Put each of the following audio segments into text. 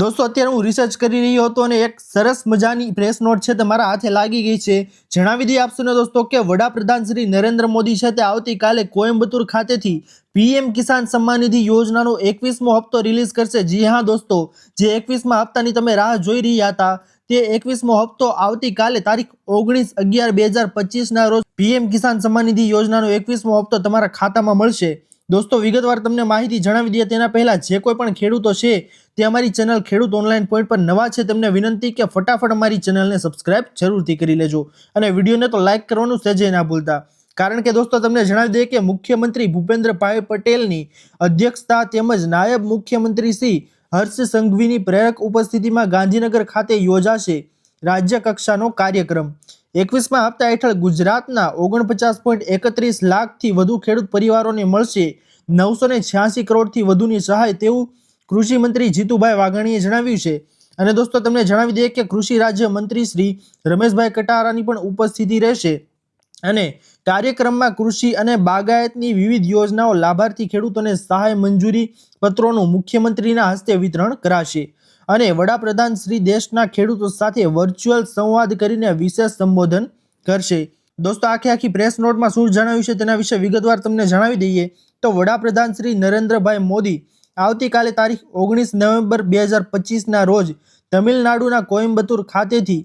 દોસ્તો, અત્યારે હું રિસર્ચ કરી રહ્યો હતો અને એક સરસ મજાની પ્રેસ નોટ છે તે મારા હાથે લાગી ગઈ છે. જણાવી દઈએ આપશો ને દોસ્તો કે વડાપ્રધાન શ્રી નરેન્દ્ર મોદી છે તે આવતીકાલે કોયમ્બતુર ખાતેથી પીએમ કિસાન સન્માન નિધિ યોજનાનો એકવીસમો હપ્તો રિલીઝ કરશે. જી હા દોસ્તો, જે એકવીસમા હપ્તાની તમે રાહ જોઈ રહ્યા હતા, તે એકવીસમો હપ્તો આવતીકાલે તારીખ ઓગણીસ અગિયાર બે હજાર પચીસના રોજ પીએમ કિસાન સન્માન નિધિ યોજનાનો એકવીસમો હપ્તો તમારા ખાતામાં મળશે. દોસ્તો, વિગતવાર તમને માહિતી જણાવી દઈએ, તેના પહેલાં જે કોઈ પણ ખેડૂતો છે, તે અમારી ચેનલ ખેડૂત ઓનલાઈન પોઈન્ટ પર નવા છે, તેમને વિનંતી કે ફટાફટ અમારી ચેનલને સબસ્ક્રાઇબ જરૂરથી કરી લેજો અને વિડીયોને તો લાઇક કરવાનું સહેજે ના ભૂલતા. કારણ કે દોસ્તો, તમને જણાવી દઈએ કે મુખ્યમંત્રી ભૂપેન્દ્રભાઈ પટેલની અધ્યક્ષતા તેમજ નાયબ મુખ્યમંત્રી શ્રી હર્ષ સંઘવીની પ્રેરક ઉપસ્થિતિમાં ગાંધીનગર ખાતે યોજાશે. રાજ્ય કક્ષાનો કાર્યક્રમ. એકવીસમાં હપ્તા હેઠળ ગુજરાતના ઓગણપચાસ પોઈન્ટ એકત્રીસ લાખથી વધુ ખેડૂત પરિવારોને મળશે. નવસો ને છ્યાસી કરોડથી વધુની સહાય તેવું કૃષિમંત્રી જીતુભાઈ વાઘાણીએ જણાવ્યું છે. અને દોસ્તો, તમને જણાવી દઈએ કે કૃષિ રાજ્ય મંત્રી શ્રી રમેશભાઈ કટારાની પણ ઉપસ્થિતિ રહેશે. અને કાર્યક્રમમાં કૃષિ અને બાગાયતની વિવિધ યોજનાઓ લાભાર્થી ખેડૂતોને સહાય મંજૂરી પત્રોનું મુખ્યમંત્રીના હસ્તે વિતરણ કરાશે. અને વડાપ્રધાન શ્રી દેશના ખેડૂતો સાથે વર્ચ્યુઅલ સંવાદ કરીને વિશેષ સંબોધન કરશે. દોસ્તો, આખી આખી પ્રેસ નોટમાં શું જણાવ્યું છે તેના વિશે વિગતવાર તમને જણાવી દઈએ. તો વડાપ્રધાન શ્રી નરેન્દ્રભાઈ મોદી આવતીકાલે તારીખ ઓગણીસ નવેમ્બર બે હજાર પચીસના રોજ તમિલનાડુના કોઇમ્બતુર ખાતેથી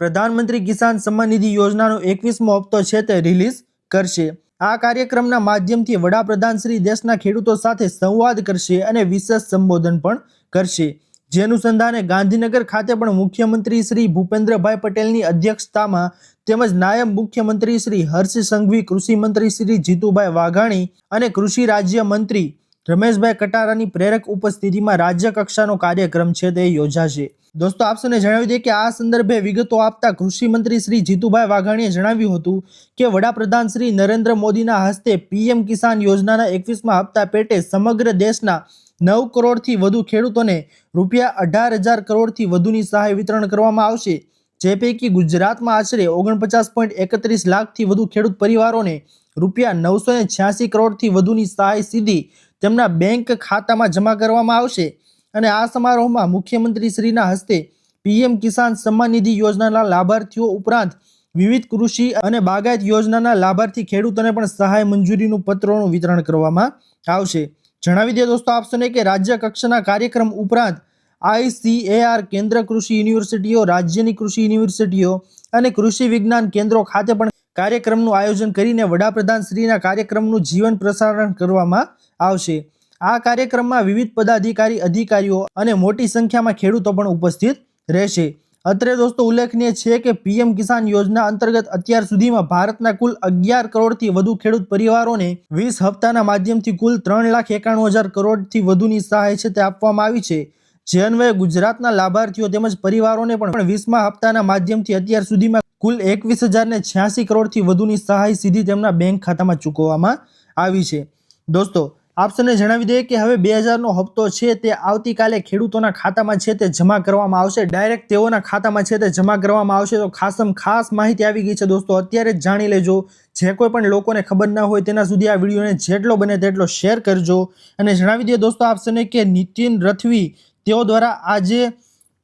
પ્રધાનમંત્રી કિસાન સન્માન નિધિ યોજનાનો એકવીસમો હપ્તો છે તે રિલીઝ કરશે. આ કાર્યક્રમના માધ્યમથી વડાપ્રધાન શ્રી દેશના ખેડૂતો સાથે સંવાદ કરશે અને વિશેષ સંબોધન પણ કરશે. જે અનુસંધાને ગાંધીનગર ખાતે પણ મુખ્યમંત્રી શ્રી ભૂપેન્દ્રભાઈ પટેલની અધ્યક્ષતામાં તેમજ નાયબ મુખ્યમંત્રી શ્રી હર્ષ સંઘવી કૃષિમંત્રી શ્રી જીતુભાઈ વાઘાણી અને કૃષિ રાજ્ય મંત્રી રમેશભાઈ કટારાની પ્રેરક ઉપસ્થિતિમાં રાજ્ય કક્ષાનો કાર્યક્રમ છે તે યોજાશે. દોસ્તો આપસોને જણાવી દઈએ કે આ સંદર્ભે વિગતો આપતા કૃષિમંત્રી શ્રી જીતુભાઈ વાઘાણીએ જણાવ્યું હતું કે વડાપ્રધાન શ્રી નરેન્દ્ર મોદીના હસ્તે પીએમ કિસાન યોજનાના એકવીસમાં હપ્તા પેટે સમગ્ર દેશના નવ કરોડથી વધુ ખેડૂતોને રૂપિયા અઢાર હજાર કરોડથી વધુની સહાય વિતરણ કરવામાં આવશે. જે પૈકી ગુજરાતમાં આશરે ઓગણપચાસ પોઈન્ટ એકત્રીસ લાખથી વધુ ખેડૂત પરિવારોને રૂપિયા નવસો ને છ્યાસી કરોડથી વધુની સહાય સીધી તેમના બેંક ખાતામાં જમા કરવામાં આવશે. અને આ સમારોહમાં મુખ્યમંત્રી શ્રીના હસ્તે પીએમ કિસાન સન્માન નિધિ યોજનાના લાભાર્થીઓ ઉપરાંત વિવિધ કૃષિ અને બાગાયત યોજનાના લાભાર્થી ખેડૂતોને પણ સહાય મંજૂરીનું પત્રોનું વિતરણ કરવામાં આવશે. જણાવી દે દોસ્તો આપશોને કે રાજ્ય કક્ષાના કાર્યક્રમ ઉપરાંત આઈસીએઆર કેન્દ્ર કૃષિ યુનિવર્સિટીઓ, રાજ્યની કૃષિ યુનિવર્સિટીઓ અને કૃષિ વિજ્ઞાન કેન્દ્રો ખાતે પણ કાર્યક્રમનું આયોજન કરીને વડાપ્રધાન શ્રીના કાર્યક્રમનું જીવન પ્રસારણ કરવામાં આવશે. આ કાર્યક્રમમાં વિવિધ પદાધિકારી, અધિકારીઓ અને મોટી સંખ્યામાં ખેડૂતો પણ ઉપસ્થિત રહેશે. અત્રે દોસ્તો ઉલ્લેખનીય છે કે પીએમ કિસાન યોજના અંતર્ગત અત્યાર સુધીમાં ભારતના કુલ અગિયાર કરોડથી વધુ ખેડૂત પરિવારોને વીસ હપ્તાના માધ્યમથી કુલ ત્રણ લાખ એકાણું હજાર કરોડથી વધુની સહાય છે તે આપવામાં આવી છે. જે અન્વયે ગુજરાતના લાભાર્થીઓ તેમજ પરિવારોને પણ વીસમા હપ્તાના માધ્યમથી અત્યાર સુધીમાં કુલ એકવીસ હજાર ને છ્યાસી કરોડથી વધુની સહાય સીધી તેમના બેંક ખાતામાં ચૂકવવામાં આવી છે. દોસ્તો આપ જણાવી દઈએ કે હવે બે હજારનો હપ્તો છે તે આવતીકાલે ખેડૂતોના ખાતામાં છે તે જમા કરવામાં આવશે. ડાયરેક્ટ તેઓના ખાતામાં છે તે જમા કરવામાં આવશે. તો ખાસમ ખાસ માહિતી આવી ગઈ છે દોસ્તો. અત્યારે જ જાણી લેજો. જે કોઈ પણ લોકોને ખબર ના હોય તેના સુધી આ વિડીયોને જેટલો બને તેટલો શેર કરજો. અને જણાવી દઈએ દોસ્તો આપ કે નીતિન રથવી તેઓ દ્વારા આ જે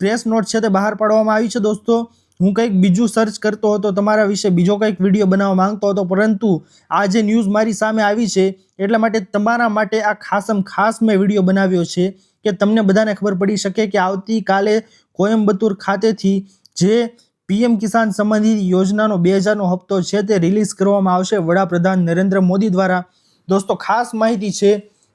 પ્રેસ નોટ છે તે બહાર પાડવામાં આવી છે દોસ્તો. હું કંઈક બીજું સર્ચ કરતો હતો, તમારા વિશે બીજો કંઈક વીડિયો બનાવવા માંગતો હતો, પરંતુ આ જે ન્યૂઝ મારી સામે આવી છે, એટલા માટે તમારા માટે આ ખાસમ ખાસ મેં વીડિયો બનાવ્યો છે કે તમને બધાને ખબર પડી શકે કે આવતીકાલે કોયમ્બતુર ખાતેથી જે પીએમ કિસાન સંબંધિત યોજનાનો બે હજારનો હપ્તો છે તે રિલીઝ કરવામાં આવશે વડાપ્રધાન નરેન્દ્ર મોદી દ્વારા. દોસ્તો, ખાસ માહિતી છે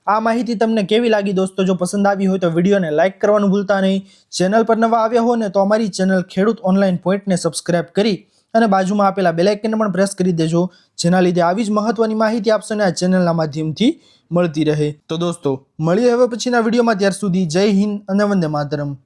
આ માહિતી તમને કેવી લાગી દોસ્તો? જો પસંદ આવી હોય તો વિડીયોને લાઇક કરવાનું ભૂલતા નહીં. ચેનલ પર નવા આવ્યા હો ને તો અમારી ચેનલ ખેડૂત ઓનલાઈન પોઈન્ટને સબસ્ક્રાઇબ કરી અને બાજુમાં આપેલા બેલાઇકનને પણ પ્રેસ કરી દેજો, જેના લીધે આવી જ મહત્વની માહિતી આપશો ને આ ચેનલના માધ્યમથી મળતી રહે. તો દોસ્તો, મળીએ હવે પછીના વિડીયોમાં, ત્યાર સુધી જય હિન્દ અને વંદે માતરમ.